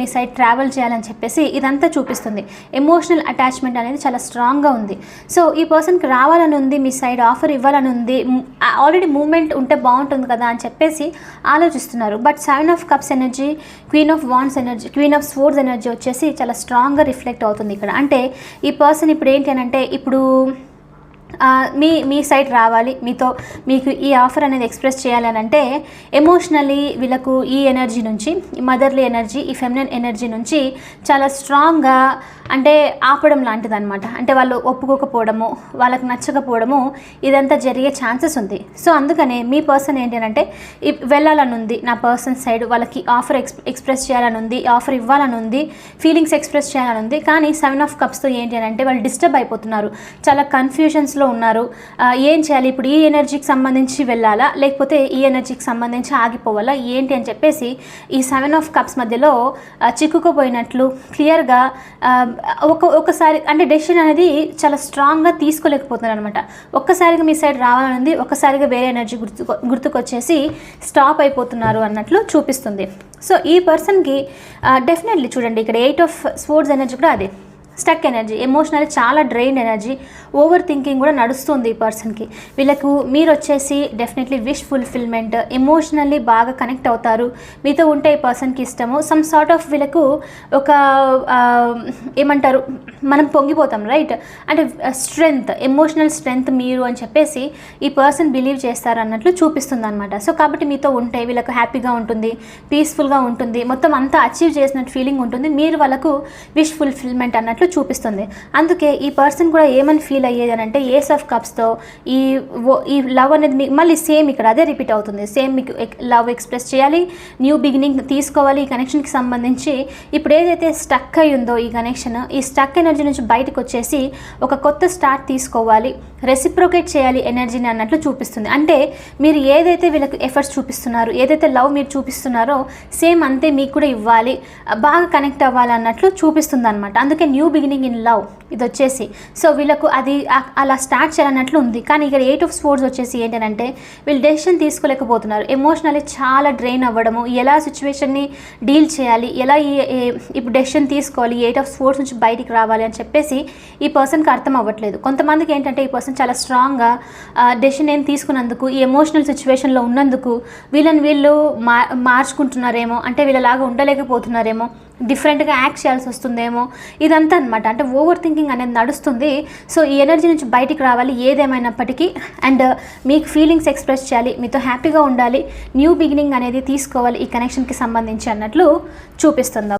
మీ side travel చేయాలని చెప్పేసి ఇదంతా చూపిస్తుంది. ఎమోషనల్ అటాచ్మెంట్ అనేది చాలా స్ట్రాంగ్గా ఉంది. సో ఈ పర్సన్కి రావాలని ఉంది మీ సైడ్ ఆఫర్ ఇవ్వాలని ఉంది ఆల్రెడీ మూమెంట్ ఉంటే బాగుంటుంది కదా అని చెప్పేసి ఆలోచిస్తున్నారు. But seven of cups energy queen of wands energy queen of swords energy వచ్చేసి చాలా స్ట్రాంగ్గా రిఫ్లెక్ట్ అవుతుంది ఇక్కడ. అంటే ఈ పర్సన్ ఇప్పుడు ఏంటి అని అంటే ఇప్పుడు మీ మీ సైట్ రావాలి. మీతో మీకు ఈ ఆఫర్ అనేది ఎక్స్ప్రెస్ చేయాలని అంటే ఎమోషనల్లీ వీళ్ళకు ఈ ఎనర్జీ నుంచి ఈ మదర్లీ ఎనర్జీ ఈ ఫెమినన్ ఎనర్జీ నుంచి చాలా స్ట్రాంగ్గా అంటే ఆపడం లాంటిది అనమాట అంటే వాళ్ళు ఒప్పుకోకపోవడము వాళ్ళకి నచ్చకపోవడము ఇదంతా జరిగే ఛాన్సెస్ ఉంది. సో అందుకనే మీ పర్సన్ ఏంటి అంటే వెళ్ళాలని ఉంది నా పర్సన్ సైడ్ వాళ్ళకి ఆఫర్ ఎక్స్ ఎక్స్ప్రెస్ చేయాలని ఉంది ఆఫర్ ఇవ్వాలని ఉంది ఫీలింగ్స్ ఎక్స్ప్రెస్ చేయాలని ఉంది కానీ సెవెన్ ఆఫ్ కప్స్తో ఏంటి అని అంటే వాళ్ళు డిస్టర్బ్ అయిపోతున్నారు. చాలా కన్ఫ్యూషన్స్లో ఉన్నారు. ఏం చేయాలి? ఇప్పుడు ఈ ఎనర్జీకి సంబంధించి వెళ్ళాలా? లేకపోతే ఈ ఎనర్జీకి సంబంధించి ఆగిపోవాలా? ఏంటి అని చెప్పేసి ఈ సెవెన్ ఆఫ్ కప్స్ మధ్యలో చిక్కుకుపోయినట్లు క్లియర్గా ఒక ఒకసారి అంటే డెసిషన్ అనేది చాలా స్ట్రాంగ్గా తీసుకోలేకపోతున్నారు అనమాట ఒక్కసారిగా మీ సైడ్ రావాలని ఒక్కసారిగా వేరే ఎనర్జీ గుర్తు గుర్తుకొచ్చేసి స్టాప్ అయిపోతున్నారు అన్నట్లు చూపిస్తుంది. సో ఈ పర్సన్కి డెఫినెట్లీ చూడండి ఇక్కడ ఎయిట్ ఆఫ్ స్పోర్ట్స్ ఎనర్జీ కూడా అదే. స్టక్ ఎనర్జీ ఎమోషనల్ చాలా డ్రైన్ ఎనర్జీ ఓవర్ థింకింగ్ కూడా నడుస్తుంది ఈ పర్సన్కి వీళ్ళకు మీరు వచ్చేసి డెఫినెట్లీ విష్ ఫుల్ఫిల్మెంట్ ఎమోషనల్లీ బాగా కనెక్ట్ అవుతారు. మీతో ఉంటే ఈ పర్సన్కి ఇష్టము. సమ్ సార్ట్ ఆఫ్ వీళ్ళకు ఒక ఏమంటారు మనం పొంగిపోతాం రైట్ అంటే స్ట్రెంగ్త్ ఎమోషనల్ స్ట్రెంగ్త్ మీరు అని చెప్పేసి ఈ పర్సన్ బిలీవ్ చేస్తారు అన్నట్లు చూపిస్తుంది అనమాట సో కాబట్టి మీతో ఉంటే వీళ్ళకు హ్యాపీగా ఉంటుంది పీస్ఫుల్గా ఉంటుంది మొత్తం అంతా అచీవ్ చేసినట్టు ఫీలింగ్ ఉంటుంది. మీరు వాళ్ళకు విష్ ఫుల్ఫిల్మెంట్ అన్నట్లు చూపిస్తుంది. అందుకే ఈ పర్సన్ కూడా ఏమని ఫీల్ అయ్యేది అని అంటే ఏస్ ఆఫ్ కప్స్తో ఈ ఈ లవ్ అనేది మీకు మళ్ళీ సేమ్ ఇక్కడ అదే రిపీట్ అవుతుంది. సేమ్ మీకు లవ్ ఎక్స్ప్రెస్ చేయాలి న్యూ బిగినింగ్ తీసుకోవాలి ఈ కనెక్షన్కి సంబంధించి. ఇప్పుడు ఏదైతే స్టక్ అయి ఉందో ఈ కనెక్షన్ ఈ స్టక్ ఎనర్జీ నుంచి బయటకు వచ్చేసి ఒక కొత్త స్టార్ట్ తీసుకోవాలి రెసిప్రోకేట్ చేయాలి ఎనర్జీని అన్నట్లు చూపిస్తుంది. అంటే మీరు ఏదైతే వీళ్ళకి ఎఫర్ట్స్ చూపిస్తున్నారు ఏదైతే లవ్ మీరు చూపిస్తున్నారో సేమ్ అంతే మీకు కూడా ఇవ్వాలి బాగా కనెక్ట్ అవ్వాలి అన్నట్లు చూపిస్తుంది అనమాట అందుకే న్యూ బిగినింగ్ ఇన్ లవ్ ఇది వచ్చేసి సో వీళ్ళకు అది అలా స్టార్ట్ చేయాలన్నట్లు ఉంది. కానీ ఇక్కడ ఎయిట్ ఆఫ్ స్పోర్ట్స్ వచ్చేసి ఏంటంటే వీళ్ళు డెసిషన్ తీసుకోలేకపోతున్నారు. ఎమోషనల్లీ చాలా డ్రైన్ అవ్వడము ఎలా సిచ్యువేషన్ని డీల్ చేయాలి ఎలా ఈ ఇప్పుడు డెసిషన్ తీసుకోవాలి ఎయిట్ ఆఫ్ స్పోర్ట్స్ నుంచి బయటికి రావాలి అని చెప్పేసి ఈ పర్సన్కి అర్థం అవ్వట్లేదు. కొంతమందికి ఏంటంటే ఈ పర్సన్ చాలా స్ట్రాంగ్గా డెసిషన్ ఏం తీసుకున్నందుకు ఈ ఎమోషనల్ సిచ్యువేషన్లో ఉన్నందుకు వీళ్ళని వీళ్ళు మా మార్చుకుంటున్నారేమో అంటే వీళ్ళలాగా ఉండలేకపోతున్నారేమో డిఫరెంట్గా యాక్ట్ చేయాల్సి వస్తుందేమో ఇదంతా అనమాట అంటే ఓవర్ థింకింగ్ అనేది నడుస్తుంది. సో ఈ ఎనర్జీ నుంచి బయటికి రావాలి ఏదేమైనప్పటికీ. అండ్ మీకు ఫీలింగ్స్ ఎక్స్ప్రెస్ చేయాలి. మీతో హ్యాపీగా ఉండాలి. న్యూ బిగినింగ్ అనేది తీసుకోవాలి ఈ కనెక్షన్కి సంబంధించి అన్నట్లు చూపిస్తుంది.